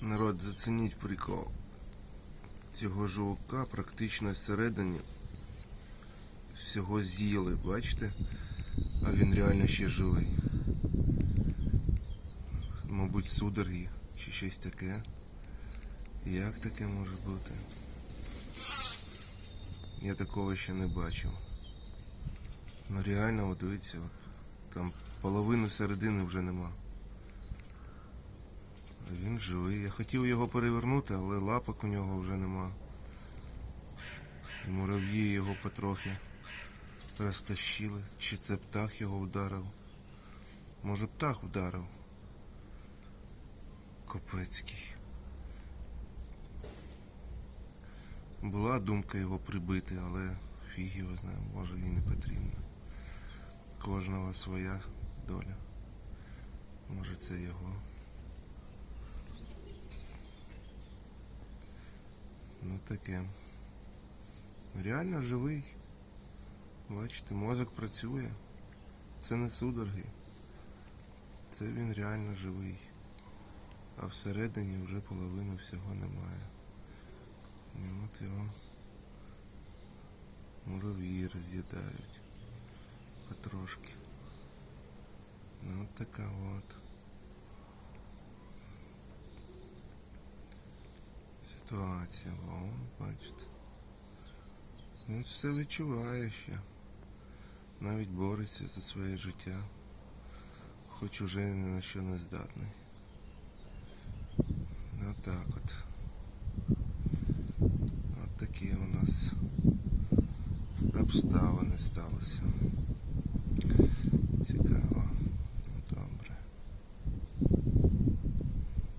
Народ, зацініть прикол. Цього жовка практично всередині всього з'їли, бачите? А він реально ще живий. Мабуть, судороги чи щось таке. Як таке може бути? Я такого ще не бачив. Ну реально, от дивіться, от, там половини середини вже нема. Живий. Я хотів його перевернути, але лапок у нього вже нема. І мурав'ї його потрохи розтащили. Чи це птах його вдарив? Може птах вдарив? Копецький. Була думка його прибити, але фіг його знає, може і не потрібно. Кожного своя доля. Може це його. Ну таке. Реально живий. Бачите, мозок працює. Це не судороги. Це він реально живий. А всередині вже половини всього немає. І от його мурав'ї роз'їдають. Потрошки. Ну от така от. Ситуація. Він все відчуває ще. Навіть бореться за своє життя, хоч уже ні на що не здатний. Отак от. От такі у нас обставини сталися. Цікаво.